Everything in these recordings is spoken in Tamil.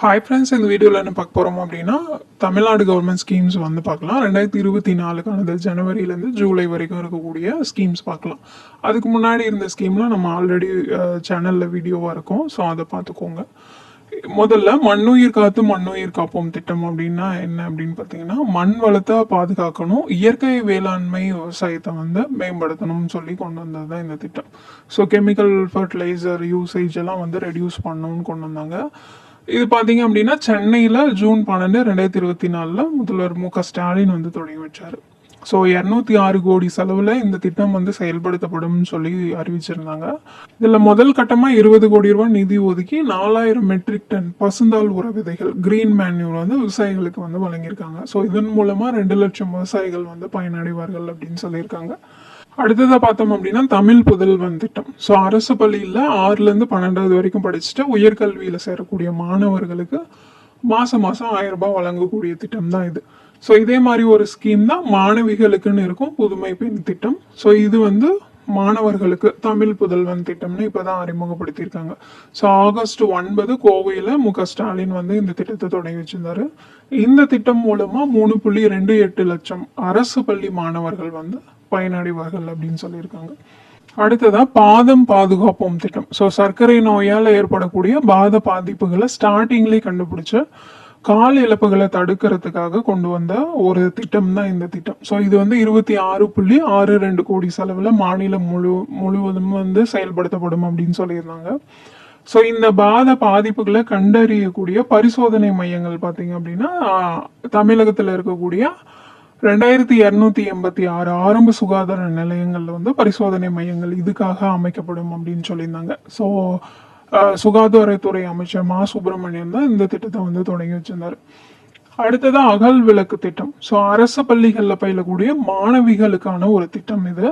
ஹாய் ஃப்ரெண்ட்ஸ் இந்த வீடியோவில் என்ன பார்க்க போகிறோம் அப்படின்னா தமிழ்நாடு கவர்மெண்ட் ஸ்கீம்ஸ் வந்து பார்க்கலாம். ரெண்டாயிரத்தி இருபத்தி நாலுக்கானது ஜனவரியிலேருந்து ஜூலை வரைக்கும் இருக்கக்கூடிய ஸ்கீம்ஸ் பார்க்கலாம். அதுக்கு முன்னாடி இருந்த ஸ்கீம்லாம் நம்ம ஆல்ரெடி சேனலில் வீடியோவாக இருக்கும். ஸோ அதை பார்த்துக்கோங்க. முதல்ல மண்ணுயிர் காத்து மண்ணுயிர் காப்போம் திட்டம் அப்படின்னா என்ன அப்படின்னு பார்த்தீங்கன்னா மண் வளத்தை பாதுகாக்கணும் இயற்கை வேளாண்மை விவசாயத்தை வந்து மேம்படுத்தணும்னு சொல்லி கொண்டு வந்தது தான் இந்த திட்டம். ஸோ கெமிக்கல் ஃபர்டிலைசர் யூசேஜ் எல்லாம் வந்து ரெடியூஸ் பண்ணணும்னு கொண்டு வந்தாங்க. இது பார்த்தீங்க அப்படின்னா சென்னையில் ஜூன் பன்னெண்டு ரெண்டாயிரத்தி இருபத்தி நாலில் முதல்வர் மு க ஸ்டாலின் வந்து தொடங்கி வச்சார். ஸோ இரநூத்தி ஆறு கோடி செலவில் இந்த திட்டம் வந்து செயல்படுத்தப்படும் சொல்லி அறிவிச்சிருந்தாங்க. இதில் முதல் கட்டமாக இருபது கோடி ரூபாய் நிதி ஒதுக்கி நாலாயிரம் மெட்ரிக் டன் பசுந்தால் உர விதைகள் கிரீன் மேன்யூர் வந்து விவசாயிகளுக்கு வந்து வழங்கியிருக்காங்க. ஸோ இதன் மூலமாக ரெண்டு லட்சம் விவசாயிகள் வந்து பயனடைவார்கள் அப்படின்னு சொல்லியிருக்காங்க. அடுத்ததாக பார்த்தோம் அப்படின்னா தமிழ் புதல்வன் திட்டம். ஸோ அரசு பள்ளியில் ஆறுலேருந்து பன்னெண்டாவது வரைக்கும் படிச்சுட்டு உயர்கல்வியில் சேரக்கூடிய மாணவர்களுக்கு மாதம் மாதம் ஆயிரம் ரூபாய் வழங்கக்கூடிய திட்டம் தான் இது. ஸோ இதே மாதிரி ஒரு ஸ்கீம் தான் மாணவிகளுக்குன்னு இருக்கும் புதுமை பெண் திட்டம். ஸோ இது வந்து மாணவர்களுக்கு தமிழ் புதல்வன் திட்டம்னு இப்போதான் அறிமுகப்படுத்தியிருக்காங்க. ஸோ ஆகஸ்ட் ஒன்பது கோவையில் மு க ஸ்டாலின் வந்து இந்த திட்டத்தை தொடங்கி வச்சிருந்தாரு. இந்த திட்டம் மூலமாக மூணு புள்ளி ரெண்டு எட்டு லட்சம் அரசு பள்ளி மாணவர்கள் வந்து பயனடைவார்கள் அப்படின்னு சொல்லியிருக்காங்க. அடுத்ததா பாதம் பாதுகாப்போம் திட்டம். ஸோ சர்க்கரை நோயால் ஏற்படக்கூடிய பாத பாதிப்புகளை ஸ்டார்டிங்லேயே கண்டுபிடிச்ச கால் இழப்புகளை தடுக்கிறதுக்காக கொண்டு வந்த ஒரு திட்டம் தான் இந்த திட்டம். ஸோ இது வந்து இருபத்தி ஆறு புள்ளி ஆறு ரெண்டு கோடி செலவில் மாநிலம் முழு முழுவதும் வந்து செயல்படுத்தப்படும் அப்படின்னு சொல்லியிருந்தாங்க. ஸோ இந்த பாத பாதிப்புகளை கண்டறியக்கூடிய பரிசோதனை மையங்கள் பார்த்தீங்க அப்படின்னா தமிழகத்தில் இருக்கக்கூடிய ரெண்டாயிரத்தி இரநூத்தி எண்பத்தி ஆறு ஆரம்ப சுகாதார நிலையங்கள்ல வந்து பரிசோதனை மையங்கள் இதுக்காக அமைக்கப்படும் அப்படின்னு சொல்லியிருந்தாங்க. ஸோ சுகாதாரத்துறை அமைச்சர் மா சுப்பிரமணியம் தான் இந்த திட்டத்தை வந்து தொடங்கி வச்சிருந்தாரு. அடுத்தது அகல் விளக்கு திட்டம். ஸோ அரசு பள்ளிகளில் பயிலக்கூடிய மாணவிகளுக்கான ஒரு திட்டம் இது.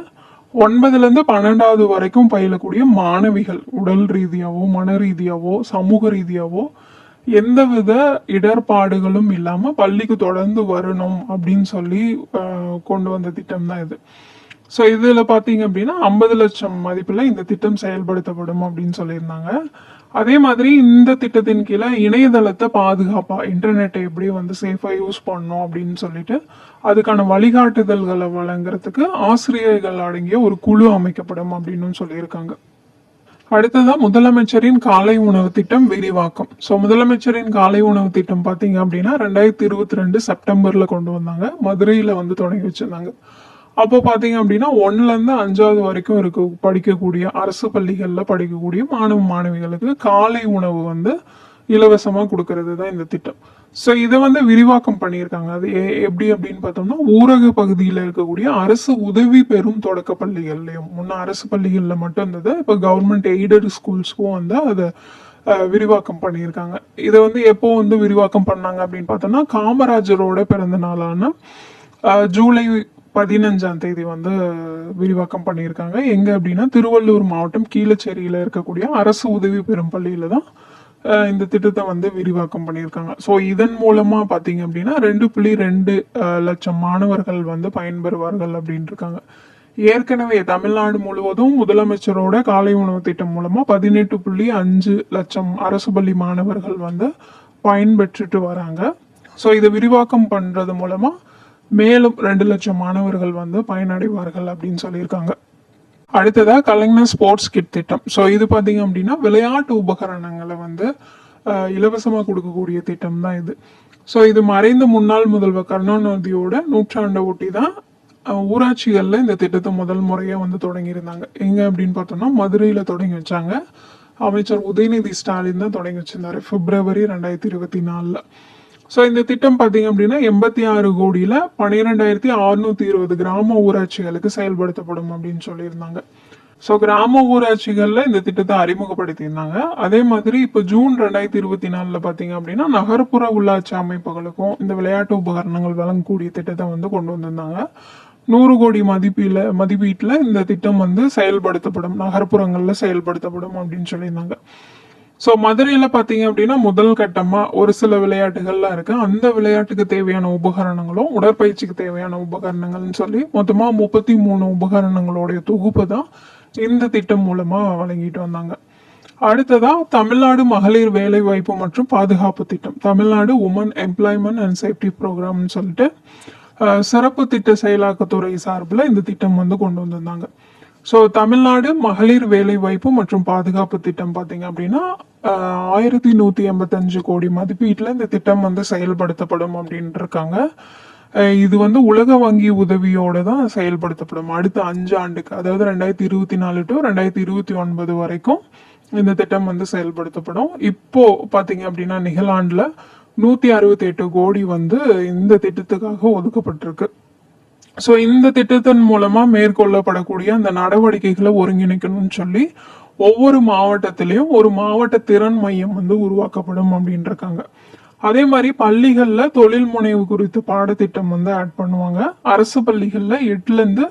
ஒன்பதுலேருந்து பன்னெண்டாவது வரைக்கும் பயிலக்கூடிய மாணவிகள் உடல் ரீதியாவோ மன ரீதியாவோ சமூக ரீதியாவோ எந்தவித இடர்பாடுகளும் இல்லாமல் பள்ளிக்கு தொடர்ந்து வரணும் அப்படின்னு சொல்லி கொண்டு வந்த திட்டம் தான் இது. ஸோ இதில் பார்த்தீங்க அப்படின்னா ஐம்பது லட்சம் மதிப்பில் இந்த திட்டம் செயல்படுத்தப்படும் அப்படின்னு சொல்லியிருந்தாங்க. அதே மாதிரி இந்த திட்டத்தின் கீழே இணையதளத்தை பாதுகாப்பாக இன்டர்நெட்டை எப்படி வந்து சேஃபாக யூஸ் பண்ணணும் அப்படின்னு சொல்லிட்டு அதுக்கான வழிகாட்டுதல்களை வழங்குறதுக்கு ஆசிரியர்கள் அடங்கிய ஒரு குழு அமைக்கப்படும் அப்படின்னு சொல்லியிருக்காங்க. அடுத்ததா முதலமைச்சரின் காலை உணவு திட்டம் விரிவாக்கம். ஸோ முதலமைச்சரின் காலை உணவு திட்டம் பார்த்தீங்க அப்படின்னா ரெண்டாயிரத்தி இருபத்தி ரெண்டு செப்டம்பர்ல கொண்டு வந்தாங்க. மதுரையில வந்து தொடங்கி வச்சிருந்தாங்க. அப்போ பார்த்தீங்க அப்படின்னா ஒன்னுல இருந்து அஞ்சாவது வரைக்கும் இருக்க படிக்கக்கூடிய அரசு பள்ளிகள்ல படிக்கக்கூடிய மாணவ மாணவிகளுக்கு காலை உணவு வந்து இலவசமா கொடுக்கறது தான் இந்த திட்டம். ஸோ இதை வந்து விரிவாக்கம் பண்ணியிருக்காங்க. அது எப்படி அப்படின்னு பார்த்தோம்னா ஊரக பகுதியில் இருக்கக்கூடிய அரசு உதவி பெறும் தொடக்க பள்ளிகள்லையும் முன்ன அரசு பள்ளிகளில் மட்டும் இருந்தது இப்போ கவர்மெண்ட் எய்டட் ஸ்கூல்ஸ்க்கும் வந்து அதை அஹ், விரிவாக்கம் பண்ணியிருக்காங்க. இதை வந்து எப்போ வந்து விரிவாக்கம் பண்ணாங்க அப்படின்னு பார்த்தோம்னா காமராஜரோட பிறந்த நாளான அஹ், ஜூலை பதினஞ்சாம் தேதி வந்து விரிவாக்கம் பண்ணியிருக்காங்க. எங்க அப்படின்னா திருவள்ளூர் மாவட்டம் கீழச்சேரியில இருக்கக்கூடிய அரசு உதவி பெறும் பள்ளியில தான் இந்த திட்டத்தை வந்து விரிவாக்கம் பண்ணியிருக்காங்க. ஸோ இதன் மூலமா பார்த்தீங்க அப்படின்னா ரெண்டு புள்ளி ரெண்டு லட்சம் மாணவர்கள் வந்து பயன்பெறுவார்கள் அப்படின்னு இருக்காங்க. ஏற்கனவே தமிழ்நாடு முழுவதும் முதலமைச்சரோட காலை உணவு திட்டம் மூலமா பதினெட்டு புள்ளி அஞ்சு லட்சம் அரசு பள்ளி மாணவர்கள் வந்து பயன்பெற்றுட்டு வராங்க. ஸோ இதை விரிவாக்கம் பண்றது மூலமா மேலும் ரெண்டு லட்சம் மாணவர்கள் வந்து பயனடைவார்கள் அப்படின்னு சொல்லியிருக்காங்க. அடுத்ததாக கலைஞர் ஸ்போர்ட்ஸ் கிட் திட்டம். ஸோ இது பார்த்தீங்க அப்படின்னா விளையாட்டு உபகரணங்களை வந்து இலவசமாக கொடுக்கக்கூடிய திட்டம் தான் இது. ஸோ இது மறைந்த முன்னாள் முதல்வர் கருணாநிதியோட நூற்றாண்டை ஒட்டி தான் ஊராட்சிகளில் இந்த திட்டத்தை முதல் முறையாக வந்து தொடங்கியிருந்தாங்க. எங்கே அப்படின்னு பார்த்தோம்னா மதுரையில் தொடங்கி வச்சாங்க. அமைச்சர் உதயநிதி ஸ்டாலின் தான் தொடங்கி வச்சிருந்தாரு பிப்ரவரி ரெண்டாயிரத்தி இருபத்தி நாலுல. ஸோ இந்த திட்டம் பார்த்தீங்க அப்படின்னா எண்பத்தி ஆறு கோடியில் பன்னிரெண்டாயிரத்தி அறுநூத்தி இருபது கிராம ஊராட்சிகளுக்கு செயல்படுத்தப்படும் அப்படின்னு சொல்லியிருந்தாங்க. ஸோ கிராம ஊராட்சிகளில் இந்த திட்டத்தை அறிமுகப்படுத்தியிருந்தாங்க. அதே மாதிரி இப்போ ஜூன் ரெண்டாயிரத்தி இருபத்தி நாலில் பார்த்தீங்க அப்படின்னா நகர்ப்புற உள்ளாட்சி அமைப்புகளுக்கும் இந்த விளையாட்டு உபகரணங்கள் வழங்கக்கூடிய திட்டத்தை வந்து கொண்டு வந்திருந்தாங்க. நூறு கோடி மதிப்பீல மதிப்பீட்டில் இந்த திட்டம் வந்து செயல்படுத்தப்படும் நகர்ப்புறங்களில் செயல்படுத்தப்படும் அப்படின்னு சொல்லியிருந்தாங்க. ஸோ மதுரையில் பார்த்தீங்க அப்படின்னா முதல் கட்டமாக ஒரு சில விளையாட்டுகள்லாம் இருக்குது அந்த விளையாட்டுக்கு தேவையான உபகரணங்களும் உடற்பயிற்சிக்கு தேவையான உபகரணங்கள்னு சொல்லி மொத்தமாக முப்பத்தி மூணு உபகரணங்களுடைய தொகுப்பு தான் இந்த திட்டம் மூலமாக வழங்கிட்டு வந்தாங்க. அடுத்ததாக தமிழ்நாடு மகளிர் வேலை வாய்ப்பு மற்றும் பாதுகாப்பு திட்டம். Tamil Nadu woman employment and safety ப்ரோக்ராம்னு சொல்லிட்டு சிறப்பு திட்ட செயலாக்கத்துறை சார்பில் இந்த திட்டம் வந்து கொண்டு வந்திருந்தாங்க. ஸோ தமிழ்நாடு மகளிர் வேலைவாய்ப்பு மற்றும் பாதுகாப்பு திட்டம் பார்த்தீங்க அப்படின்னா ஆயிரத்தி நூற்றி எண்பத்தஞ்சு கோடி மதிப்பீட்டில் இந்த திட்டம் வந்து செயல்படுத்தப்படும் அப்படின்ட்டு இருக்காங்க. இது வந்து உலக வங்கி உதவியோடு தான் செயல்படுத்தப்படும். அடுத்த அஞ்சு ஆண்டுக்கு அதாவது ரெண்டாயிரத்தி இருபத்தி நாலு டு ரெண்டாயிரத்தி இருபத்தி ஒன்பது வரைக்கும் இந்த திட்டம் வந்து செயல்படுத்தப்படும். இப்போ பார்த்தீங்க அப்படின்னா நிகழாண்டில் நூற்றி அறுபத்தி எட்டு கோடி வந்து இந்த திட்டத்துக்காக ஒதுக்கப்பட்டிருக்கு. ஸோ இந்த திட்டத்தின் மூலமாக மேற்கொள்ளப்படக்கூடிய அந்த நடவடிக்கைகளை ஒருங்கிணைக்கணும்னு சொல்லி ஒவ்வொரு மாவட்டத்திலையும் ஒரு மாவட்ட திறன் மையம் வந்து உருவாக்கப்படும் அப்படின்னு இருக்காங்க அதே மாதிரி பள்ளிகளில் தொழில் முனைவு குறித்து பாடத்திட்டம் வந்து ஆட் பண்ணுவாங்க. அரசு பள்ளிகளில் எட்டுலேருந்து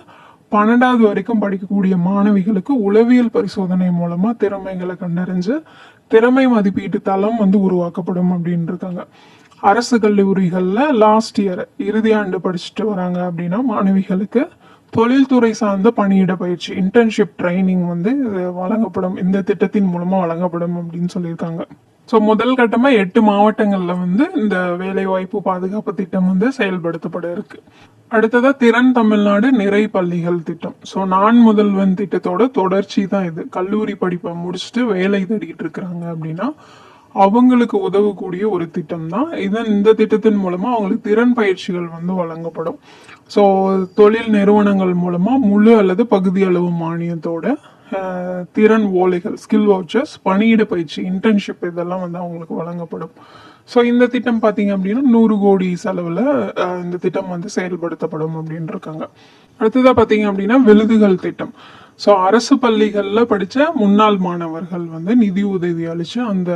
பன்னெண்டாவது வரைக்கும் படிக்கக்கூடிய மாணவிகளுக்கு உளவியல் பரிசோதனை மூலமாக திறமைகளை கண்டறிஞ்சு திறமை மதிப்பீட்டு தளம் வந்து உருவாக்கப்படும் அப்படின்னு இருக்காங்க அரசு கல்லூரிகளில் லாஸ்ட் இயர் இறுதி ஆண்டு படிச்சுட்டு வராங்க அப்படின்னா மாணவிகளுக்கு தொழில்துறை சார்ந்த பணியிட பயிற்சி இன்டர்ன்ஷிப் ட்ரைனிங் வந்து இது வழங்கப்படும். இந்த திட்டத்தின் மூலமாக வழங்கப்படும் அப்படின்னு சொல்லியிருக்காங்க. ஸோ முதல் கட்டமாக எட்டு மாவட்டங்களில் வந்து இந்த வேலைவாய்ப்பு பாதுகாப்பு திட்டம் வந்து செயல்படுத்தப்பட இருக்கு அடுத்ததாக திறன் தமிழ்நாடு நிறை பள்ளிகள் திட்டம். ஸோ நான் முதல்வன் திட்டத்தோட தொடர்ச்சி தான் இது. கல்லூரி படிப்பை முடிச்சுட்டு வேலை தேடிட்டு இருக்கிறாங்க அப்படின்னா அவங்களுக்கு உதவக்கூடிய ஒரு திட்டம் தான் இதன் இந்த திட்டத்தின் மூலமா அவங்களுக்கு திறன் பயிற்சிகள் வந்து வழங்கப்படும். ஸோ தொழில் நிறுவனங்கள் மூலமா முழு அல்லது பகுதி அளவு மானியத்தோட அஹ், திறன் ஓலைகள் ஸ்கில் வவுச்சர்ஸ் பணியிட பயிற்சி இன்டர்ன்ஷிப் இதெல்லாம் வந்து அவங்களுக்கு வழங்கப்படும். ஸோ இந்த திட்டம் பார்த்தீங்க அப்படின்னா நூறு கோடி செலவில் இந்த திட்டம் வந்து செயல்படுத்தப்படும் அப்படின்னு இருக்காங்க அடுத்ததாக பார்த்தீங்க அப்படின்னா விருதுகள் திட்டம். ஸோ அரசு பள்ளிகளில் படித்த முன்னாள் மாணவர்கள் வந்து நிதி உதவி அளித்து அந்த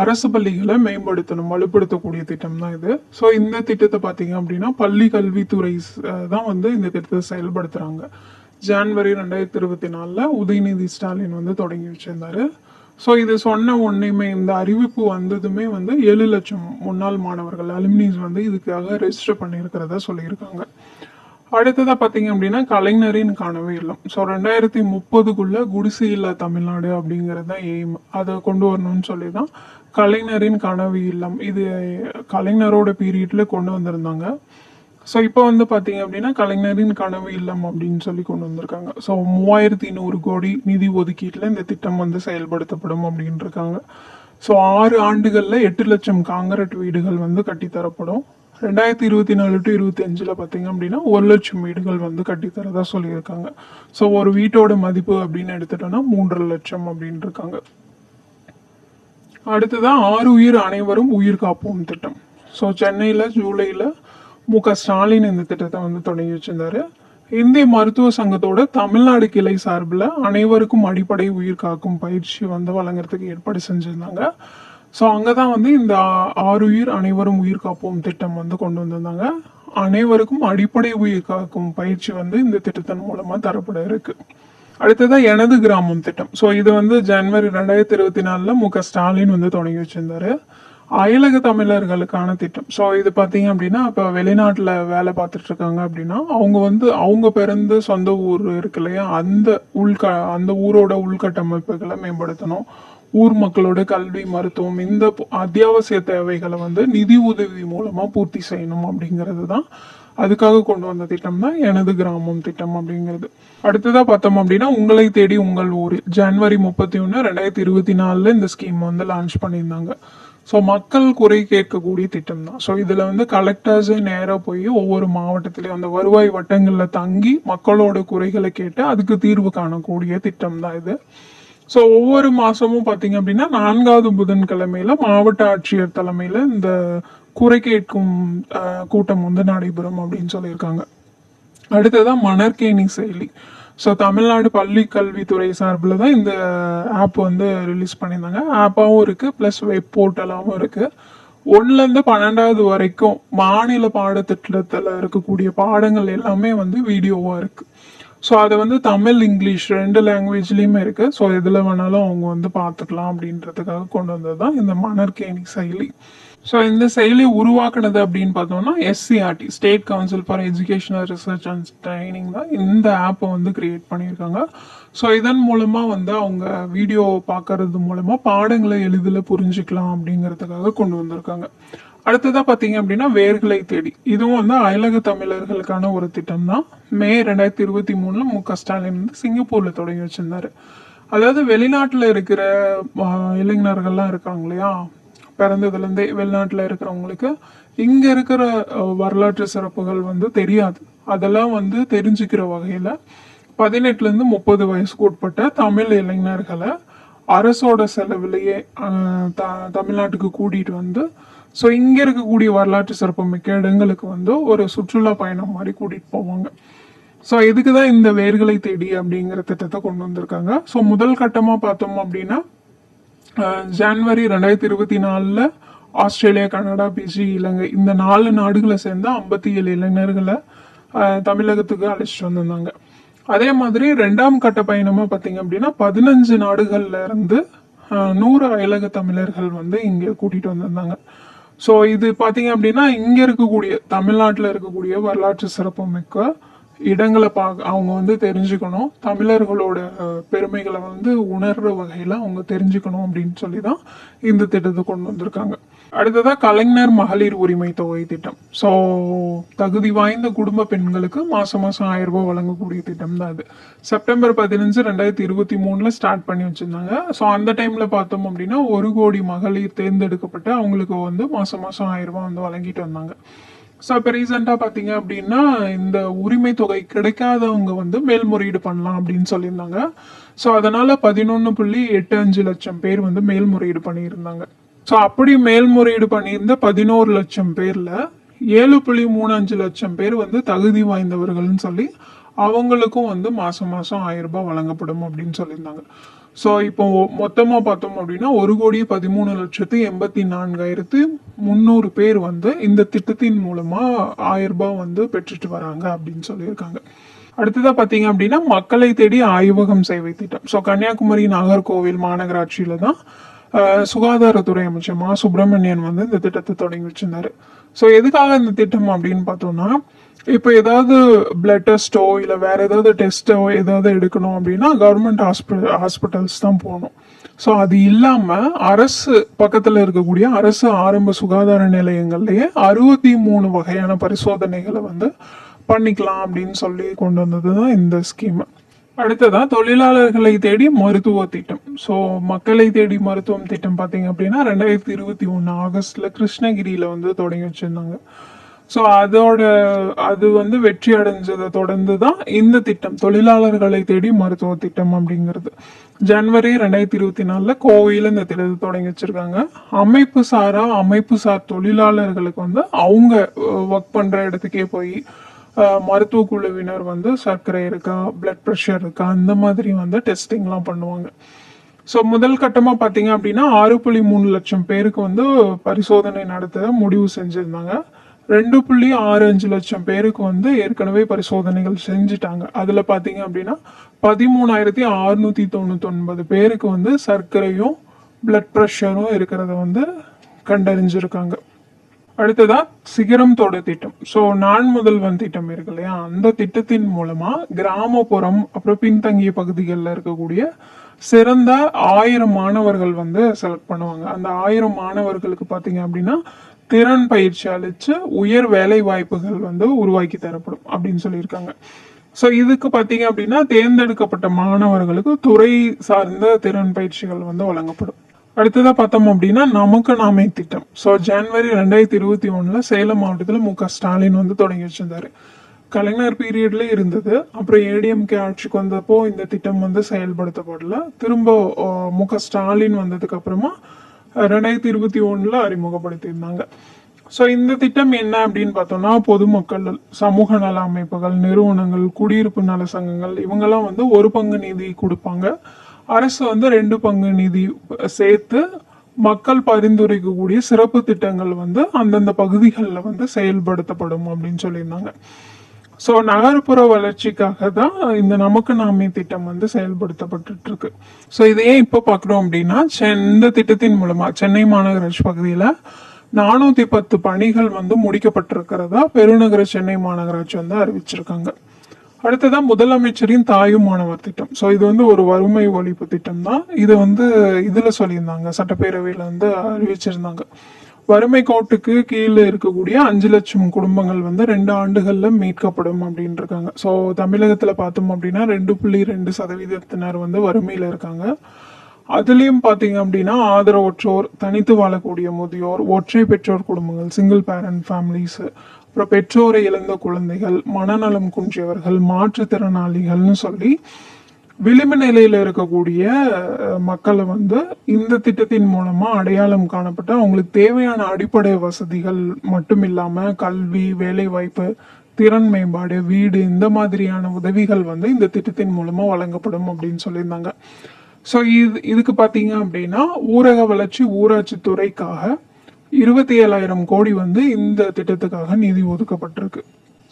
அரசு பள்ளிகளை மேம்படுத்தணும் வலுப்படுத்தக்கூடிய திட்டம் தான் இது. ஸோ இந்த திட்டத்தை பார்த்தீங்க அப்படின்னா பள்ளி கல்வித்துறை தான் வந்து இந்த திட்டத்தை செயல்படுத்துகிறாங்க ஜான்வரி ரெண்டாயிரத்தி இருபத்தி நாலில் உதயநிதி ஸ்டாலின் வந்து தொடங்கி வச்சிருந்தாரு. ஸோ இது சொன்ன ஒன்றையுமே இந்த அறிவிப்பு வந்ததுமே வந்து ஏழு லட்சம் முன்னாள் மாணவர்கள் அலுமினிஸ் வந்து இதுக்காக ரெஜிஸ்டர் பண்ணியிருக்கிறதா சொல்லியிருக்காங்க. அடுத்ததாக பார்த்தீங்க அப்படின்னா கலைஞரின் காணவே இல்லம். ஸோ ரெண்டாயிரத்தி முப்பதுக்குள்ளே குடிசை இல்லா தமிழ்நாடு அப்படிங்கிறது தான் எய்ம் அதை கொண்டு வரணும்னு சொல்லி தான் கலைஞரின் கனவு இல்லம். இது கலைஞரோட பீரியட்ல கொண்டு வந்திருந்தாங்க. ஸோ இப்போ வந்து பார்த்தீங்க அப்படின்னா கலைஞரின் கனவு இல்லம் அப்படின்னு சொல்லி கொண்டு வந்திருக்காங்க. ஸோ மூவாயிரத்தி நூறு கோடி நிதி ஒதுக்கீட்டில் இந்த திட்டம் வந்து செயல்படுத்தப்படும் அப்படின்னு இருக்காங்க ஸோ ஆறு ஆண்டுகளில் எட்டு லட்சம் காங்கிரட் வீடுகள் வந்து கட்டித்தரப்படும். ரெண்டாயிரத்தி இருபத்தி நாலு டு இருபத்தி அஞ்சில் பார்த்தீங்க அப்படின்னா ஒரு லட்சம் வீடுகள் வந்து கட்டித்தரதா சொல்லியிருக்காங்க. ஸோ ஒரு வீட்டோட மதிப்பு அப்படின்னு எடுத்துட்டோம்னா மூன்றரை லட்சம் அப்படின்னு இருக்காங்க அடுத்ததான் ஆறு உயிர் அனைவரும் உயிர் காப்போம் திட்டம். ஸோ சென்னையில் ஜூலையில் மு க ஸ்டாலின் இந்த திட்டத்தை வந்து தொடங்கி வச்சிருந்தாரு. இந்திய மருத்துவ சங்கத்தோட தமிழ்நாடு கிளை சார்பில் அனைவருக்கும் அடிப்படை உயிர் காக்கும் பயிற்சி வந்து வழங்குறதுக்கு ஏற்பாடு செஞ்சுருந்தாங்க. ஸோ அங்கே தான் வந்து இந்த ஆறு உயிர் அனைவரும் உயிர் காப்போம் திட்டம் வந்து கொண்டு வந்திருந்தாங்க. அனைவருக்கும் அடிப்படை உயிர் காக்கும் பயிற்சி வந்து இந்த திட்டத்தின் மூலமாக தரப்பட இருக்குது அடுத்ததா எனது கிராமம் திட்டம். ஸோ இது வந்து ஜனவரி ரெண்டாயிரத்தி இருபத்தி நாலில் மு க. ஸ்டாலின் வந்து தொடங்கி வச்சிருந்தாரு. அயலக தமிழர்களுக்கான திட்டம். ஸோ இது பார்த்தீங்க அப்படின்னா இப்போ வெளிநாட்டில் வேலை பார்த்துட்டு இருக்காங்க அப்படின்னா அவங்க வந்து அவங்க பிறந்த சொந்த ஊர் இருக்கு இல்லையா? அந்த உள்க அந்த ஊரோட உள்கட்டமைப்புகளை மேம்படுத்தணும். ஊர் மக்களோட கல்வி மருத்துவம் இந்த அத்தியாவசிய தேவைகளை வந்து நிதி உதவி மூலமாக பூர்த்தி செய்யணும் அப்படிங்கிறது தான் அதுக்காக கொண்டு வந்த திட்டம் தான் எனது கிராமம் திட்டம் அப்படிங்கிறது. அடுத்ததா பார்த்தோம் அப்படின்னா உங்களை தேடி உங்கள் ஊர் ஜனவரி முப்பத்தி ஒன்று ரெண்டாயிரத்தி இருபத்தி நாலில் இந்த ஸ்கீம் வந்து லான்ச் பண்ணியிருந்தாங்க. ஸோ மக்கள் குறை கேட்கக்கூடிய திட்டம் தான். ஸோ இதில் வந்து கலெக்டர்ஸே நேராக போய் ஒவ்வொரு மாவட்டத்திலையும் அந்த வருவாய் வட்டங்களில் தங்கி மக்களோட குறைகளை கேட்டு அதுக்கு தீர்வு காணக்கூடிய திட்டம் தான் இது. ஸோ ஒவ்வொரு மாசமும் பார்த்தீங்க அப்படின்னா நான்காவது புதன்கிழமையில் மாவட்ட ஆட்சியர் தலைமையில இந்த குறை கேட்கும் கூட்டம் வந்து நடைபெறும் அப்படின்னு சொல்லியிருக்காங்க. அடுத்ததான் மணற்கேணி செயலி. ஸோ தமிழ்நாடு பள்ளி கல்வித்துறை சார்பில் தான் இந்த ஆப் வந்து ரிலீஸ் பண்ணியிருந்தாங்க. ஆப்பாகவும் இருக்குது ப்ளஸ் வெப் போர்ட்டலாகவும் இருக்குது ஒன்றுலேருந்து பன்னெண்டாவது வரைக்கும் மாநில பாடத்திட்டத்தில் இருக்கக்கூடிய பாடங்கள் எல்லாமே வந்து வீடியோவாக இருக்குது ஸோ அது வந்து தமிழ் இங்கிலீஷ் ரெண்டு லாங்குவேஜ்லேயுமே இருக்குது ஸோ எதில் வேணாலும் அவங்க வந்து பார்த்துக்கலாம் அப்படின்றதுக்காக கொண்டு வந்தது தான் இந்த மணற்கேணி செயலி. ஸோ இந்த செயலி உருவாக்குனது அப்படின்னு பார்த்தோம்னா SCRT state council for educational research and training தான் இந்த ஆப்பை வந்து கிரியேட் பண்ணியிருக்காங்க. ஸோ இதன் மூலமாக வந்து அவங்க வீடியோ பார்க்கறது மூலமாக பாடங்களை எளிதில் புரிஞ்சுக்கலாம் அப்படிங்கிறதுக்காக கொண்டு வந்திருக்காங்க. அடுத்ததாக பார்த்தீங்க அப்படின்னா வேர்களை தேடி. இதுவும் வந்து அயலக தமிழர்களுக்கான ஒரு திட்டம் தான். மே ரெண்டாயிரத்தி இருபத்தி மூணில் மு க ஸ்டாலின் வந்து சிங்கப்பூரில் தொடங்கி வச்சுருந்தாரு. அதாவது வெளிநாட்டில் இருக்கிற இளைஞர்கள்லாம் இருக்காங்க இல்லையா? பிறந்ததுலேருந்தே வெளிநாட்டில் இருக்கிறவங்களுக்கு இங்கே இருக்கிற வரலாற்று சிறப்புகள் வந்து தெரியாது. அதெல்லாம் வந்து தெரிஞ்சுக்கிற வகையில் பதினெட்டுலேருந்து முப்பது வயசுக்கு உட்பட்ட தமிழ் இளைஞர்களை அரசோட செலவிலேயே த தமிழ்நாட்டுக்கு கூட்டிகிட்டு வந்து ஸோ இங்கே இருக்கக்கூடிய வரலாற்று சிறப்புமிக்க இடங்களுக்கு வந்து ஒரு சுற்றுலா பயணம் மாதிரி கூட்டிகிட்டு போவாங்க. ஸோ இதுக்கு தான் இந்த வேர்களை தேடி அப்படிங்கிற திட்டத்தை கொண்டு வந்திருக்காங்க. ஸோ முதல் கட்டமாக பார்த்தோம் அப்படின்னா ஜான்வரி ரெண்டாயிரத்தி இருபத்தி நாலில் ஆஸ்திரேலியா கனடா பிஜி இலங்கை இந்த நாலு நாடுகளை சேர்ந்து ஐம்பத்தி ஏழு இளைஞர்களை தமிழகத்துக்கு அழைச்சிட்டு வந்திருந்தாங்க. அதே மாதிரி ரெண்டாம் கட்ட பயணமாக பார்த்தீங்க அப்படின்னா பதினஞ்சு நாடுகள்ல இருந்து நூறு அயலக தமிழர்கள் வந்து இங்கே கூட்டிகிட்டு வந்திருந்தாங்க. ஸோ இது பார்த்தீங்க அப்படின்னா இங்கே இருக்கக்கூடிய தமிழ்நாட்டில் இருக்கக்கூடிய வரலாற்று சிறப்புமிக்க இடங்களை பார்க்க அவங்க வந்து தெரிஞ்சுக்கணும். தமிழர்களோட பெருமைகளை வந்து உணர்ற வகையில் அவங்க தெரிஞ்சுக்கணும் அப்படின்னு சொல்லி தான் இந்த திட்டத்தை கொண்டு வந்திருக்காங்க. அடுத்ததாக கலைஞர் மகளிர் உரிமை தொகை திட்டம். ஸோ தகுதி வாய்ந்த குடும்ப பெண்களுக்கு மாதம் மாதம் ஆயிரம் ரூபாய் வழங்கக்கூடிய திட்டம் தான் அது. செப்டம்பர் பதினஞ்சு ரெண்டாயிரத்தி இருபத்தி மூணில் ஸ்டார்ட் பண்ணி வச்சுருந்தாங்க. ஸோ அந்த டைமில் பார்த்தோம் அப்படின்னா ஒரு கோடி மகளிர் தேர்ந்தெடுக்கப்பட்டு அவங்களுக்கு வந்து மாதம் மாதம் ஆயிரம் ரூபாய் வந்து வழங்கிட்டு வந்தாங்க. ஸோ இப்போ ரீசெண்டாக பார்த்தீங்க அப்படின்னா இந்த உரிமை தொகை கிடைக்காதவங்க வந்து மேல்முறையீடு பண்ணலாம் அப்படின்னு சொல்லியிருந்தாங்க. ஸோ அதனால் பதினொன்று புள்ளி எட்டு அஞ்சு லட்சம் பேர் வந்து மேல்முறையீடு பண்ணியிருந்தாங்க. ஸோ அப்படி மேல்முறையீடு பண்ணியிருந்த பதினோரு லட்சம் பேரில் ஏழு புள்ளி மூணு அஞ்சு லட்சம் பேர் வந்து தகுதி வாய்ந்தவர்கள்னு சொல்லி அவங்களுக்கும் வந்து மாதம் மாதம் ஆயிரம் ரூபாய் வழங்கப்படும் அப்படின்னு சொல்லியிருந்தாங்க. ஸோ இப்போ மொத்தமாக பார்த்தோம் அப்படின்னா ஒரு கோடி பதிமூணு லட்சத்து எண்பத்தி நான்காயிரத்து முந்நூறு பேர் வந்து இந்த திட்டத்தின் மூலமாக ஆயிரம் ரூபாய் வந்து பெற்றுட்டு வராங்க அப்படின்னு சொல்லியிருக்காங்க. அடுத்ததாக பார்த்தீங்க அப்படின்னா மக்களை தேடி ஆய்வகம் சேவை திட்டம். ஸோ கன்னியாகுமரி நாகர்கோவில் மாநகராட்சியில் தான் சுகாதாரத்துறை அமைச்சர் மா. சுப்பிரமணியன் வந்து இந்த திட்டத்தை தொடங்கி வச்சிருந்தாரு. ஸோ எதுக்காக இந்த திட்டம் அப்படின்னு பார்த்தோம்னா இப்போ ஏதாவது பிளட் டெஸ்ட்டோ இல்லை வேற ஏதாவது டெஸ்ட்டோ ஏதாவது எடுக்கணும் அப்படின்னா கவர்மெண்ட் ஹாஸ்பிட்டல் ஹாஸ்பிட்டல்ஸ் தான் போகணும். ஸோ அது இல்லாமல் அரசு பக்கத்தில் இருக்கக்கூடிய அரசு ஆரம்ப சுகாதார நிலையங்கள்லேயே அறுபத்தி மூணு வகையான பரிசோதனைகளை வந்து பண்ணிக்கலாம் அப்படின்னு சொல்லி கொண்டு வந்தது தான் இந்த ஸ்கீமு அடுத்ததான் தொழிலாளர்களை தேடி மருத்துவ திட்டம். ஸோ மக்களை தேடி மருத்துவம் திட்டம் பார்த்தீங்க அப்படின்னா ரெண்டாயிரத்தி இருபத்தி ஒன்று ஆகஸ்டில் கிருஷ்ணகிரியில் வந்து தொடங்கி வச்சுருந்தாங்க. ஸோ அதோட அது வந்து வெற்றி அடைஞ்சதை தொடர்ந்து தான் இந்த திட்டம் தொழிலாளர்களை தேடி மருத்துவ திட்டம் அப்படிங்கிறது. ஜனவரி ரெண்டாயிரத்தி இருபத்தி நாலில் கோவையில் இந்த திட்டத்தை தொடங்கி வச்சிருக்காங்க. அமைப்பு சாரா அமைப்பு சார் தொழிலாளர்களுக்கு வந்து அவங்க ஒர்க் பண்ணுற இடத்துக்கே போய் மருத்துவ குழுவினர் வந்து சர்க்கரை இருக்கா பிளட் ப்ரெஷர் இருக்கா அந்த மாதிரி வந்து டெஸ்டிங்லாம் பண்ணுவாங்க. ஸோ முதல் கட்டமாக பார்த்தீங்க அப்படின்னா ஆறு புள்ளி மூணு லட்சம் பேருக்கு வந்து பரிசோதனை நடத்த முடிவு செஞ்சுருந்தாங்க. ரெண்டு புள்ளி ஆறு அஞ்சு லட்சம் பேருக்கு வந்து ஏற்கனவே பரிசோதனைகள் செஞ்சுட்டாங்க. அதில் பார்த்தீங்க அப்படின்னா பதிமூணாயிரத்தி அறுநூத்தி தொண்ணூத்தொன்பது பேருக்கு வந்து சர்க்கரையும் பிளட் ப்ரெஷரும் இருக்கிறத வந்து கண்டறிஞ்சிருக்காங்க. அடுத்ததா சிகரம் தொடு திட்டம். ஸோ நான் முதல்வன் திட்டம் இருக்கு இல்லையா? அந்த திட்டத்தின் மூலமா கிராமப்புறம் அப்புறம் பின்தங்கிய பகுதிகளில் இருக்கக்கூடிய சிறந்த ஆயிரம் மாணவர்கள் வந்து செலக்ட் பண்ணுவாங்க. அந்த ஆயிரம் மாணவர்களுக்கு பார்த்தீங்க அப்படின்னா திறன் பயிற்சி அளிச்சு உயர் வேலை வாய்ப்புகள் வந்து உருவாக்கி தரப்படும் அப்படின்னு சொல்லியிருக்காங்க. ஸோ இதுக்கு பார்த்தீங்க அப்படின்னா தேர்ந்தெடுக்கப்பட்ட மாணவர்களுக்கு துறை சார்ந்த திறன் பயிற்சிகள் வந்து வழங்கப்படும். அடுத்ததா பார்த்தோம் அப்படின்னா நமக்கு நாமே திட்டம். ஸோ ஜான்வரி ரெண்டாயிரத்தி இருபத்தி ஒண்ணுல சேலம் மாவட்டத்தில் மு க ஸ்டாலின் வந்து தொடங்கி வச்சிருந்தாரு. கலைஞர் பீரியட்ல இருந்தது. அப்புறம் ஏடிஎம்கே ஆட்சிக்கு வந்தப்போ இந்த திட்டம் வந்து செயல்படுத்தப்படல. திரும்ப மு க ஸ்டாலின் வந்ததுக்கு அப்புறமா ரெண்டாயிரத்தி இருபத்தி ஒன்றில் அறிமுகப்படுத்தியிருந்தாங்க. ஸோ இந்த திட்டம் என்ன அப்படின்னு பார்த்தோம்னா பொதுமக்கள் சமூக நல அமைப்புகள் நிறுவனங்கள் குடியிருப்பு நல சங்கங்கள் இவங்கெல்லாம் வந்து ஒரு பங்கு நிதி கொடுப்பாங்க. அரசு வந்து ரெண்டு பங்கு நிதி சேர்த்து மக்கள் பரிந்துரைக்கக்கூடிய சிறப்பு திட்டங்கள் வந்து அந்தந்த பகுதிகளில் வந்து செயல்படுத்தப்படும் அப்படின்னு சொல்லியிருந்தாங்க. ஸோ நகர்ப்புற வளர்ச்சிக்காக தான் இந்த நமக்கு நாமே திட்டம் வந்து செயல்படுத்தப்பட்டு இருக்கு ஸோ இதை ஏன் இப்போ பார்க்குறோம் அப்படின்னா சென்- இந்த திட்டத்தின் மூலமா சென்னை மாநகராட்சி பகுதியில் நானூத்தி பத்து பணிகள் வந்து முடிக்கப்பட்டிருக்கிறதா பெருநகர சென்னை மாநகராட்சி வந்து அறிவிச்சிருக்காங்க. அடுத்ததான் முதலமைச்சரின் தாயும் மாணவர் திட்டம். ஸோ இது வந்து ஒரு வறுமை ஒழிப்பு திட்டம் தான் இது வந்து இதில் சொல்லியிருந்தாங்க. சட்டப்பேரவையில் வந்து அறிவிச்சிருந்தாங்க. வறுமை கோட்டுக்கு கீழே இருக்கக்கூடிய அஞ்சு லட்சம் குடும்பங்கள் வந்து ரெண்டு ஆண்டுகள்ல மீட்கப்படும் அப்படின்னு இருக்காங்க ஸோ தமிழகத்துல பார்த்தோம் அப்படின்னா ரெண்டு புள்ளி ரெண்டு சதவீதத்தினர் வந்து வறுமையில இருக்காங்க. அதுலயும் பாத்தீங்க அப்படின்னா ஆதரவற்றோர் தனித்து வாழக்கூடிய முதியோர் ஒற்றை பெற்றோர் குடும்பங்கள் சிங்கிள் பேரண்ட் ஃபேமிலிஸ் அப்புறம் பெற்றோரை இழந்த குழந்தைகள் மனநலம் குன்றியவர்கள் மாற்றுத்திறனாளிகள்னு சொல்லி விளிம்பு நிலையில இருக்கக்கூடிய மக்களை வந்து இந்த திட்டத்தின் மூலமா அடையாளம் காணப்பட்டு அவங்களுக்கு தேவையான அடிப்படை வசதிகள் மட்டும் இல்லாம கல்வி வேலை வாய்ப்பு திறன் மேம்பாடு வீடு இந்த மாதிரியான உதவிகள் வந்து இந்த திட்டத்தின் மூலமா வழங்கப்படும் அப்படின்னு சொல்லியிருந்தாங்க. ஸோ இது இதுக்கு பார்த்தீங்க அப்படின்னா ஊரக வளர்ச்சி ஊராட்சி துறைக்காக இருபத்தி ஏழாயிரம் கோடி வந்து இந்த திட்டத்துக்காக நிதி ஒதுக்கப்பட்டிருக்கு.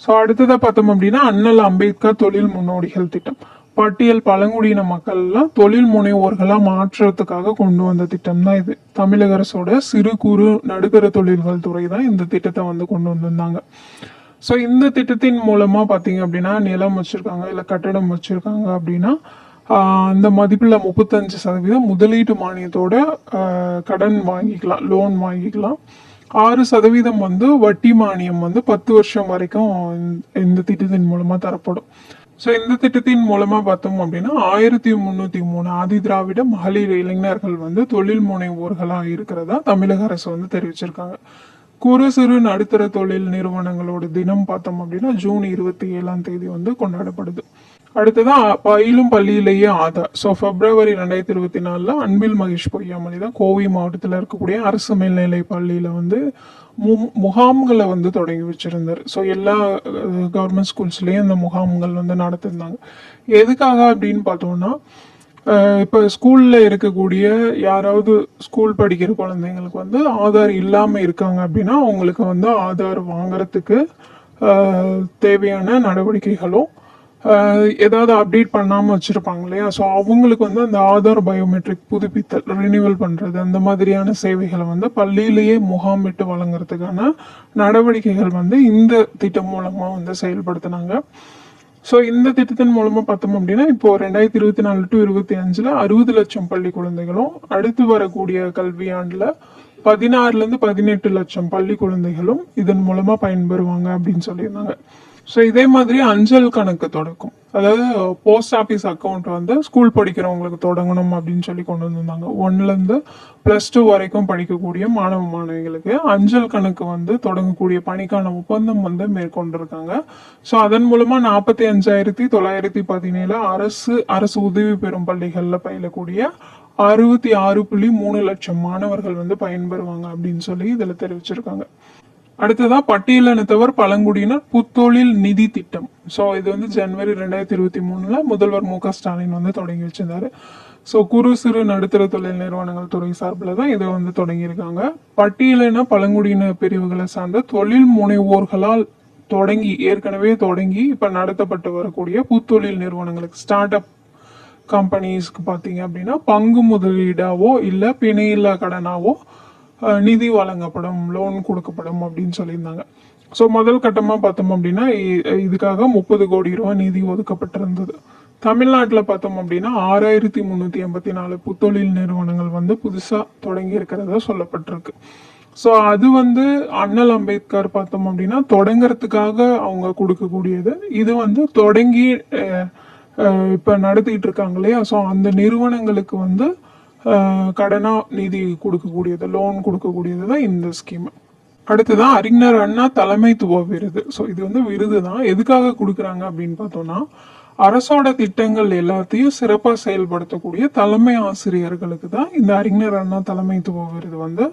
ஸோ அடுத்ததாக பார்த்தோம் அப்படின்னா அண்ணல் அம்பேத்கர் தொழில் முன்னோடிகள் திட்டம். பட்டியல் பழங்குடியின மக்கள்லாம் தொழில் முனைவோர்களா மாற்றுறதுக்காக கொண்டு வந்த திட்டம் தான் இது. தமிழக அரசோட சிறு குறு நடுத்தர தொழில்கள் துறை தான் இந்த திட்டத்தை வந்து கொண்டு வந்திருந்தாங்க. ஸோ இந்த திட்டத்தின் மூலமா பார்த்தீங்க அப்படின்னா நிலம் வச்சிருக்காங்க இல்லை கட்டடம் வச்சிருக்காங்க அப்படின்னா அந்த மதிப்பில் முப்பத்தஞ்சு சதவீதம் முதலீட்டு மானியத்தோட கடன் வாங்கிக்கலாம் லோன் வாங்கிக்கலாம். ஆறு சதவீதம் வந்து வட்டி மானியம் வந்து பத்து வருஷம் வரைக்கும் இந்த- இந்த திட்டத்தின் மூலமா தரப்படும். ஸோ இந்த திட்டத்தின் மூலமாக பார்த்தோம் அப்படின்னா ஆயிரத்தி முந்நூற்றி மூணு ஆதி திராவிட மகளிர் இளைஞர்கள் வந்து தொழில் முனைவோர்களாக இருக்கிறதா தமிழக அரசு வந்து தெரிவிச்சிருக்காங்க. குறு சிறு நடுத்தர தொழில் நிறுவனங்களோட தினம் பார்த்தோம் அப்படின்னா ஜூன் இருபத்தி ஏழாம் தேதி வந்து கொண்டாடப்படுது. அடுத்ததான் பயிலும் பள்ளியிலேயே ஆதார் ஸோ பிப்ரவரி ரெண்டாயிரத்தி இருபத்தி நாலில் அன்பில் மகேஷ் பொய்யாமொழி தான் கோவை மாவட்டத்தில் இருக்கக்கூடிய அரசு மேல்நிலை பள்ளியில் வந்து முகாம்களை வந்து தொடங்கி வச்சிருந்தார். ஸோ எல்லா கவர்மெண்ட் ஸ்கூல்ஸ்லேயும் இந்த முகாம்கள் வந்து நடத்திருந்தாங்க. எதுக்காக அப்படின்னு பார்த்தோம்னா இப்போ ஸ்கூலில் இருக்கக்கூடிய யாராவது ஸ்கூல் படிக்கிற குழந்தைங்களுக்கு வந்து ஆதார் இல்லாமல் இருக்காங்க அப்படின்னா அவங்களுக்கு வந்து ஆதார் வாங்கிறதுக்கு தேவையான நடவடிக்கைகளும் ஏதாவது அப்டேட் பண்ணாமல் வச்சுருப்பாங்க இல்லையா? ஸோ அவங்களுக்கு வந்து அந்த ஆதார் பயோமெட்ரிக் புதுப்பித்தல் ரினிவல் பண்ணுறது அந்த மாதிரியான சேவைகளை வந்து பள்ளியிலேயே முகாமிட்டு வழங்குறதுக்கான நடவடிக்கைகள் வந்து இந்த திட்டம் மூலமாக வந்து செயல்படுத்தினாங்க. ஸோ இந்த திட்டத்தின் மூலமாக பார்த்தோம் அப்படின்னா இப்போ ரெண்டாயிரத்தி இருபத்தி நாலு டு இருபத்தி அஞ்சில் அறுபது லட்சம் பள்ளி குழந்தைகளும் அடுத்து வரக்கூடிய கல்வியாண்டில் பதினாறுலேருந்து பதினெட்டு லட்சம் பள்ளி குழந்தைகளும் இதன் மூலமாக பயன்பெறுவாங்க அப்படின்னு சொல்லியிருந்தாங்க. ஸோ இதே மாதிரி அஞ்சல் கணக்கு தொடக்கும். அதாவது போஸ்ட் ஆஃபீஸ் அக்கௌண்ட் வந்து ஸ்கூல் படிக்கிறவங்களுக்கு தொடங்கணும் அப்படின்னு சொல்லி கொண்டு வந்திருந்தாங்க. ஒன்னுல இருந்து பிளஸ் டூ வரைக்கும் படிக்கக்கூடிய மாணவ மாணவிகளுக்கு அஞ்சல் கணக்கு வந்து தொடங்கக்கூடிய பணிக்கான ஒப்பந்தம் வந்து மேற்கொண்டிருக்காங்க. ஸோ அதன் மூலமா நாற்பத்தி அஞ்சாயிரத்தி தொள்ளாயிரத்தி பதினேழு அரசு அரசு உதவி பெறும் பள்ளிகளில் பயிலக்கூடிய அறுபத்தி ஆறு புள்ளி மூணு லட்சம் மாணவர்கள் வந்து பயன்பெறுவாங்க அப்படின்னு சொல்லி இதில் தெரிவிச்சிருக்காங்க. அடுத்ததா தவிர பழங்குடியினர் புத்தொழில் நிதி திட்டம். ஸோ இது வந்து ஜனவரி ரெண்டாயிரத்தி இருபத்தி மூணுல முதல்வர் மு க ஸ்டாலின் வந்து தொடங்கி வச்சிருந்தாரு. ஸோ குறு சிறு நடுத்தர தொழில் நிறுவனங்கள் துறை சார்பில் தான் இதை வந்து தொடங்கியிருக்காங்க. பட்டியலின பழங்குடியின பிரிவுகளை சார்ந்த தொழில் முனைவோர்களால் தொடங்கி ஏற்கனவே தொடங்கி இப்போ நடத்தப்பட்டு வரக்கூடிய புத்தொழில் நிறுவனங்களுக்கு ஸ்டார்ட் அப் கம்பெனிஸ்க்கு பார்த்தீங்க அப்படின்னா பங்கு முதலீடாவோ இல்லை பிணையில்லா கடனாவோ நிதி வழங்கப்படும் லோன் கொடுக்கப்படும் அப்படின்னு சொல்லியிருந்தாங்க. ஸோ முதல் கட்டமாக பார்த்தோம் அப்படின்னா இதுக்காக முப்பது கோடி ரூபா நிதி ஒதுக்கப்பட்டிருந்தது. தமிழ்நாட்டில் பார்த்தோம் அப்படின்னா ஆறாயிரத்தி முந்நூற்றி எண்பத்தி நாலு புத்தொழில் நிறுவனங்கள் வந்து புதுசாக தொடங்கி இருக்கிறதா சொல்லப்பட்டிருக்கு. ஸோ அது வந்து அண்ணல் அம்பேத்கர் பார்த்தோம் அப்படின்னா தொடங்கிறதுக்காக அவங்க கொடுக்கக்கூடியது. இது வந்து தொடங்கி இப்போ நடத்திட்டு இருக்காங்க இல்லையா? ஸோ அந்த நிறுவனங்களுக்கு வந்து கடனாக கடனா நிதி கொடுக்கக்கூடியது லோன் கொடுக்கக்கூடியது தான் இந்த ஸ்கீம் அடுத்ததான் அறிஞர் அண்ணா தலைமைத்துவ விருது. ஸோ இது வந்து விருது தான் எதுக்காக கொடுக்குறாங்க அப்படின்னு பார்த்தோம்னா அரசோட திட்டங்கள் எல்லாத்தையும் சிறப்பாக செயல்படுத்தக்கூடிய தலைமை ஆசிரியர்களுக்கு தான் இந்த அறிஞர் அண்ணா தலைமைத்துவ விருது வந்து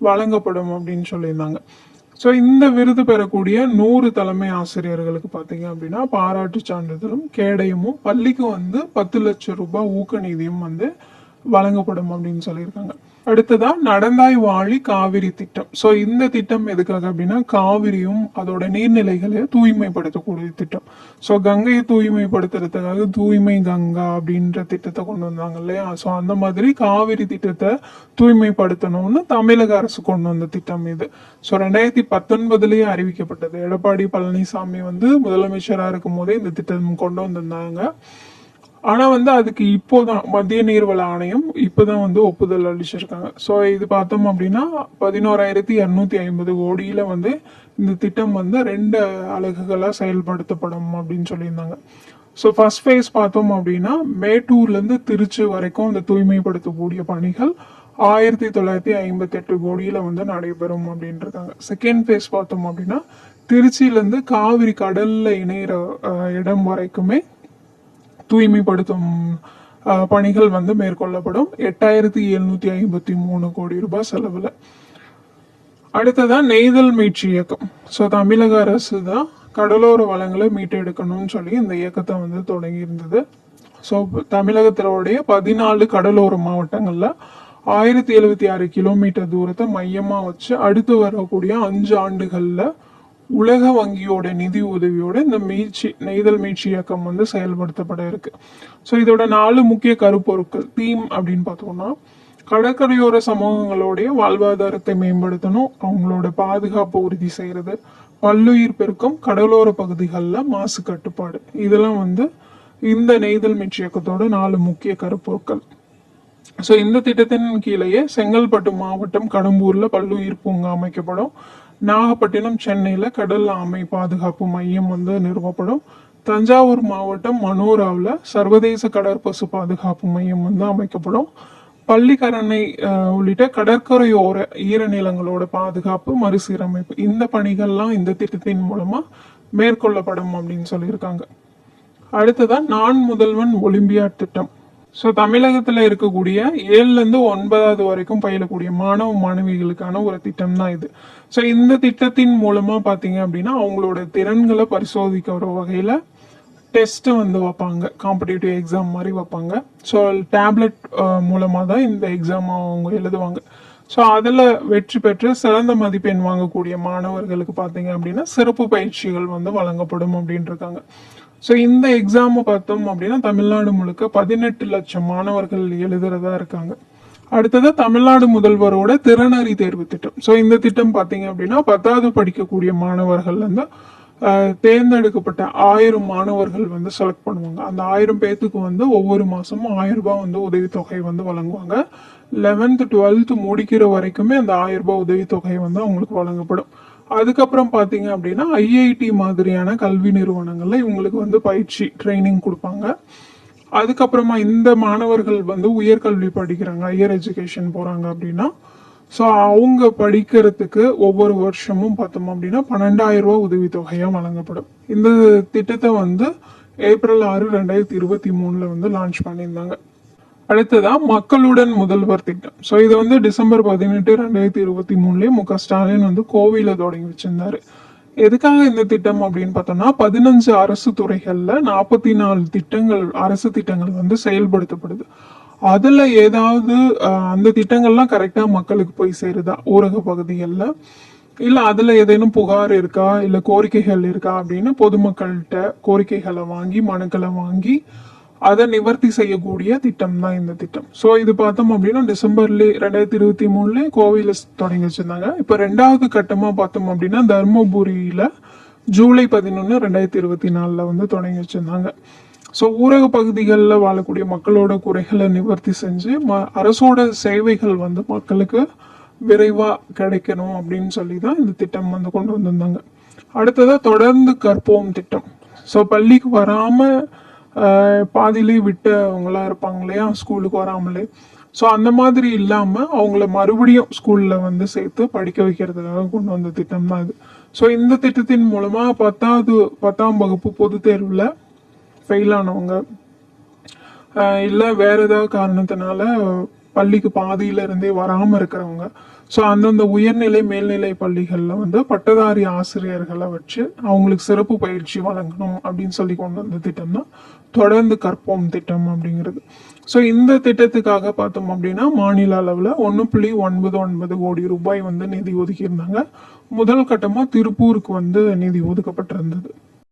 வழங்கப்படும் அப்படின்னு சொல்லியிருந்தாங்க. ஸோ இந்த விருது பெறக்கூடிய நூறு தலைமை ஆசிரியர்களுக்கு பார்த்தீங்க அப்படின்னா பாராட்டு சான்றிதழும் கேடயமும் பள்ளிக்கு வந்து பத்து லட்சம் ரூபாய் ஊக்க நிதியும் வந்து வழங்கப்படும் அப்படின்னு சொல்லியிருக்காங்க. அடுத்ததா நடந்தாய் வாழி காவிரி திட்டம். ஸோ இந்த திட்டம் எதுக்காக அப்படின்னா காவிரியும் அதோட நீர்நிலைகளை தூய்மைப்படுத்தக்கூடிய திட்டம். ஸோ கங்கையை தூய்மைப்படுத்துறதுக்காக தூய்மை கங்கா அப்படின்ற திட்டத்தை கொண்டு வந்தாங்க இல்லையா? ஸோ அந்த மாதிரி காவிரி திட்டத்தை தூய்மைப்படுத்தணும்னு தமிழக அரசு கொண்டு வந்த திட்டம் இது. ஸோ ரெண்டாயிரத்தி பத்தொன்பதுலயே அறிவிக்கப்பட்டது. எடப்பாடி பழனிசாமி வந்து முதலமைச்சராக இருக்கும் போதே இந்த திட்டம் கொண்டு வந்திருந்தாங்க. ஆனால் வந்து அதுக்கு இப்போதான் மத்திய நீர்வள ஆணையம் இப்போதான் வந்து ஒப்புதல் அளிச்சிருக்காங்க. ஸோ இது பார்த்தோம் அப்படின்னா பதினோராயிரத்தி இரநூத்தி ஐம்பது கோடியில் வந்து இந்த திட்டம் வந்து ரெண்டு அலகுகளாக செயல்படுத்தப்படும் அப்படின்னு சொல்லியிருந்தாங்க. ஸோ ஃபஸ்ட் ஃபேஸ் பார்த்தோம் அப்படின்னா மேட்டூர்லேருந்து திருச்சி வரைக்கும் இந்த தூய்மைப்படுத்தக்கூடிய பணிகள் ஆயிரத்தி தொள்ளாயிரத்தி ஐம்பத்தெட்டு கோடியில் வந்து நடைபெறும் அப்படின்னு இருக்காங்க செகண்ட் ஃபேஸ் பார்த்தோம் அப்படின்னா திருச்சியிலேருந்து காவிரி கடலில் இணையிற இடம் வரைக்குமே தூய்மைப்படுத்தும் பணிகள் வந்து மேற்கொள்ளப்படும். எட்டாயிரத்தி எழுநூத்தி ஐம்பத்தி மூணு கோடி ரூபாய் செலவில். அடுத்ததான் நெய்தல் மீட்சி இயக்கம். ஸோ தமிழக அரசு தான் கடலோர வளங்களை மீட்டெடுக்கணும்னு சொல்லி இந்த இயக்கத்தை வந்து தொடங்கி இருந்தது. ஸோ தமிழகத்தினுடைய பதினாலு கடலோர மாவட்டங்களில் ஆயிரத்தி எழுபத்தி ஆறு கிலோமீட்டர் தூரத்தை மையமாக வச்சு அடுத்து வரக்கூடிய அஞ்சு ஆண்டுகளில் உலக வங்கியோட நிதி உதவியோட இந்த மீட்சி நெய்தல் மீட்சி இயக்கம் வந்து செயல்படுத்தப்பட இருக்கு. ஸோ இதோட நாலு முக்கிய கருப்பொருட்கள் தீம் அப்படின்னு பார்த்தோம்னா கடற்கரையோர சமூகங்களுடைய வாழ்வாதாரத்தை மேம்படுத்தணும் அவங்களோட பாதுகாப்பு உறுதி செய்யறது பல்லுயிர் பெருக்கம் கடலோர பகுதிகளில் மாசு கட்டுப்பாடு. இதெல்லாம் வந்து இந்த நெய்தல் மீட்சி இயக்கத்தோட நாலு முக்கிய கருப்பொருட்கள். ஸோ இந்த திட்டத்தின் கீழேயே செங்கல்பட்டு மாவட்டம் கடம்பூர்ல பல்லுயிர் பூங்கா அமைக்கப்படும். நாகப்பட்டினம் சென்னையில் கடல் ஆமை பாதுகாப்பு மையம் வந்து நிறுவப்படும். தஞ்சாவூர் மாவட்டம் மனோராவில் சர்வதேச கடற்பசு பாதுகாப்பு மையம் வந்து அமைக்கப்படும். பள்ளிக்கரணை உள்ளிட்ட கடற்கரையோர ஈரநிலங்களோட பாதுகாப்பு மறுசீரமைப்பு இந்த பணிகள்லாம் இந்த திட்டத்தின் மூலமாக மேற்கொள்ளப்படும் அப்படின்னு சொல்லியிருக்காங்க. அடுத்ததான் நான் முதல்வன் ஒலிம்பியாட் திட்டம். ஸோ தமிழகத்தில் இருக்கக்கூடிய ஏழுலேருந்து ஒன்பதாவது வரைக்கும் பயிலக்கூடிய மாணவ மாணவிகளுக்கான ஒரு திட்டம் தான் இது. ஸோ இந்த திட்டத்தின் மூலமாக பார்த்தீங்க அப்படின்னா அவங்களோட திறன்களை பரிசோதிக்கிற வகையில் டெஸ்ட்டு வந்து வைப்பாங்க. காம்படிட்டிவ் எக்ஸாம் மாதிரி வைப்பாங்க. ஸோ டேப்லெட் மூலமாக தான் இந்த எக்ஸாம் அவங்க எழுதுவாங்க. ஸோ அதில் வெற்றி பெற்று சிறந்த மதிப்பெண் வாங்கக்கூடிய மாணவர்களுக்கு பார்த்தீங்க அப்படின்னா சிறப்பு பயிற்சிகள் வந்து வழங்கப்படும் அப்படின்னு இருக்காங்க. ஸோ இந்த எக்ஸாமை பார்த்தோம் அப்படின்னா தமிழ்நாடு முழுக்க பதினெட்டு லட்சம் மாணவர்கள் எழுதுறதா இருக்காங்க. அடுத்தது தமிழ்நாடு முதல்வரோட திறனறி தேர்வு திட்டம். ஸோ இந்த திட்டம் பார்த்தீங்க அப்படின்னா பத்தாவது படிக்கக்கூடிய மாணவர்கள் வந்து தேர்ந்தெடுக்கப்பட்ட ஆயிரம் மாணவர்கள் வந்து செலக்ட் பண்ணுவாங்க. அந்த ஆயிரம் பேர்த்துக்கு வந்து ஒவ்வொரு மாசமும் ஆயிரம் ரூபாய் வந்து உதவித்தொகை வந்து வழங்குவாங்க. லெவன்த் டுவெல்த் முடிக்கிற வரைக்குமே அந்த ஆயிரம் ரூபாய் உதவித்தொகை வந்து அவங்களுக்கு வழங்கப்படும். அதுக்கப்புறம் பார்த்தீங்க அப்படின்னா ஐஐடி மாதிரியான கல்வி நிறுவனங்களில் இவங்களுக்கு வந்து பயிற்சி ட்ரைனிங் கொடுப்பாங்க. அதுக்கப்புறமா இந்த மாணவர்கள் வந்து உயர்கல்வி படிக்கிறாங்க ஹையர் எஜுகேஷன் போகிறாங்க அப்படின்னா ஸோ அவங்க படிக்கிறதுக்கு ஒவ்வொரு வருஷமும் பார்த்தோம் அப்படின்னா பன்னெண்டாயிரம் ரூபா உதவித்தொகையாக வழங்கப்படும். இந்த திட்டத்தை வந்து ஏப்ரல் ஆறு ரெண்டாயிரத்தி இருபத்தி மூணில் வந்து லான்ச் பண்ணியிருந்தாங்க. அடுத்ததா மக்களுடன் முதல்வர் திட்டம். ஸோ இது வந்து டிசம்பர் பதினெட்டு ரெண்டாயிரத்தி இருபத்தி மூணுலேயே மு க ஸ்டாலின் வந்து கோவில தொடங்கி வச்சிருந்தாரு. எதுக்காக இந்த திட்டம் அப்படின்னு பார்த்தோம்னா பதினஞ்சு அரசு துறைகள்ல நாற்பத்தி நாலு திட்டங்கள் அரசு திட்டங்கள் வந்து செயல்படுத்தப்படுது. அதுல ஏதாவது அந்த திட்டங்கள்லாம் கரெக்டா மக்களுக்கு போய் சேருதா? ஊரக பகுதிகளில்? இல்ல அதுல ஏதேனும் புகார் இருக்கா? இல்ல கோரிக்கைகள் இருக்கா? அப்படின்னு பொதுமக்கள்கிட்ட கோரிக்கைகளை வாங்கி மனுக்களை வாங்கி அதை நிவர்த்தி செய்யக்கூடிய திட்டம் தான் இந்த திட்டம். ஸோ இது பார்த்தோம் அப்படின்னா டிசம்பர்ல ரெண்டாயிரத்தி இருபத்தி மூணுல கோவில தொடங்கி வச்சிருந்தாங்க. இப்போ ரெண்டாவது கட்டமா பார்த்தோம் அப்படின்னா தர்மபுரியில ஜூலை பதினொன்று ரெண்டாயிரத்தி இருபத்தி நாலில் வந்து தொடங்கி வச்சிருந்தாங்க. ஸோ ஊரக பகுதிகளில் வாழக்கூடிய மக்களோட குறைகளை நிவர்த்தி செஞ்சு ம அரசோட சேவைகள் வந்து மக்களுக்கு விரைவா கிடைக்கணும் அப்படின்னு சொல்லி தான் இந்த திட்டம் வந்து கொண்டு வந்திருந்தாங்க. அடுத்ததாக தொடர்ந்து கற்போம் திட்டம். ஸோ பள்ளிக்கு வராம பாதியிலே விட்டவங்களாம் இருப்பாங்க இல்லையா? ஸ்கூலுக்கு வராமலே. ஸோ அந்த மாதிரி இல்லாம அவங்கள மறுபடியும் ஸ்கூல்ல வந்து சேர்த்து படிக்க வைக்கிறதுக்காக கொண்டு வந்த திட்டம் தான் இது ஸோ இந்த திட்டத்தின் மூலமா பத்தாவது பத்தாம் வகுப்பு பொதுத் தேர்வில் ஃபெயில் ஆனவங்க ஆஹ் வேறு வேற ஏதாவது காரணத்தினால பள்ளிக்கு பாதியில இருந்தே வராமல் இருக்கிறவங்க ஸோ அந்தந்த உயர்நிலை மேல்நிலை பள்ளிகளில் வந்து பட்டதாரி ஆசிரியர்களை வச்சு அவங்களுக்கு சிறப்பு பயிற்சி வழங்கணும் அப்படின்னு சொல்லி கொண்டு வந்த திட்டம் தான் தொடர்ந்து கற்போம் திட்டம் அப்படிங்கிறது. ஸோ இந்த திட்டத்துக்காக பார்த்தோம் அப்படின்னா மாநில அளவில் ஒன்று புள்ளி ஒன்பது ஒன்பது கோடி ரூபாய் வந்து நிதி ஒதுக்கியிருந்தாங்க. முதல் கட்டமாக திருப்பூருக்கு வந்து நிதி ஒதுக்கப்பட்டிருந்தது.